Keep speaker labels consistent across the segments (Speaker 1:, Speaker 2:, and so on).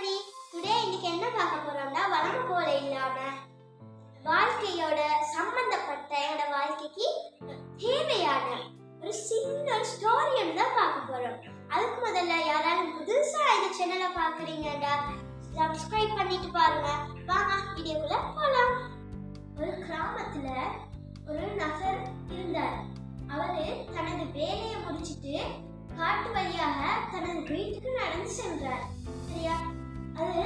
Speaker 1: everybody today இன்னைக்கு என்ன பார்க்க போறோம்னா வளர்ந்து போல இல்லாம வாழ்க்கையோட சம்பந்தப்பட்ட என்னோட வாழ்க்கைக்கு தேவையான ஒரு சின்ன ஸ்டோரி தான் பார்க்க போறோம். அதுக்கு முதல்ல யாராலும் புதுசா இந்த சேனலை பாக்குறீங்கடா சப்ஸ்கிரைப் பண்ணிட்டு பாருங்க. வாங்க வீடியோக்குள்ள போலாம். ஒரு கிராமத்துல ஒரு நகர் இருந்தார். அவரு தனது வேலையை முடிச்சிட்டு காட்டு வழியாக தனது வீட்டுக்கு நடந்து சென்றார். சரியா? அது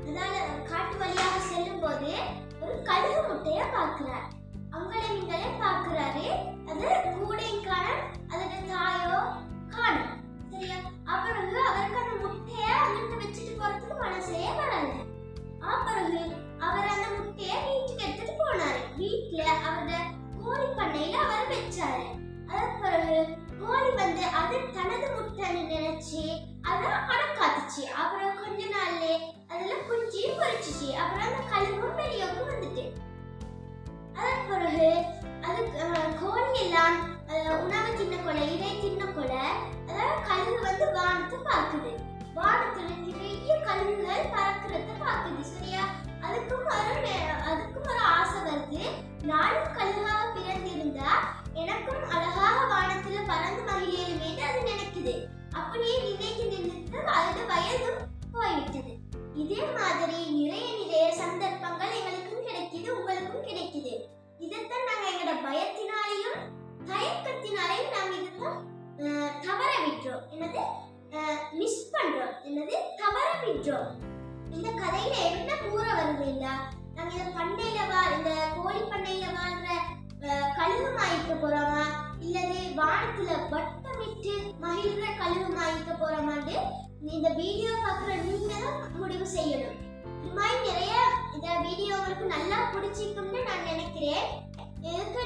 Speaker 1: அதனால காட்டு வழியாக செல்லும் போது ஒரு கழுகு முட்டைய பார்க்கிறார். அங்கலே நீங்களே பார்க்கிறாரு. அது கூடையும் காணும் அதோட தாயோ காணும். சரியா? அப்புறம் அவருக்கு அந்த முட்டைய அங்கிட்டு வச்சுட்டு போறதுக்கு மனசே வரல அப்புறம் அவர் அந்த முட்டைய வீட்டுக்கு எடுத்துட்டு போனாரு. வீட்டுல அவரோட கோழி பண்ணையில அவர் வச்சாரு. அதற்கு பிறகு கோழி வந்து அது தனது முட்டைன்னு நினைச்சு அதை அடக்காத்துச்சு. அப்புறம் உணவு தின்ன கொலை இறை தின்ன கொலை அதாவது கழுகு வந்து வானத்தை பார்க்குது. வானத்துல நிறைய கழுகுகள் பறக்கிறத பார்க்குது சரியா? அதுக்கும் ஒரு அதுக்கும் ஒரு ஆசை வருது. நானும் கழுகாக பிறந்திருந்தா எனக்கும் அழகாக வானத்துல பறந்து மகிழேன் அது நினைக்குது. அப்படியே என்னது? மிஸ் பண்றோம். என்னது? தவற விட்டுறோம். இந்த கதையில என்ன கூற வருது இல்ல நாங்க இந்த பண்ணையிலவா இந்த கோழி பண்ணையில வாழ்ற அஹ், கழுகு மாய்க்க போறோமா? இல்லது வானத்துல வட்டமிட்டு மகிழ்ற கழுகு மாய்க்க போறோமான்னு இந்த வீடியோ பார்க்குற நீங்க தான் முடிவு செய்யணும். இது மாதிரி நிறைய இந்த வீடியோ உங்களுக்கு நல்லா பிடிச்சிருக்கும்னு நான் நினைக்கிறேன். இதுக்கு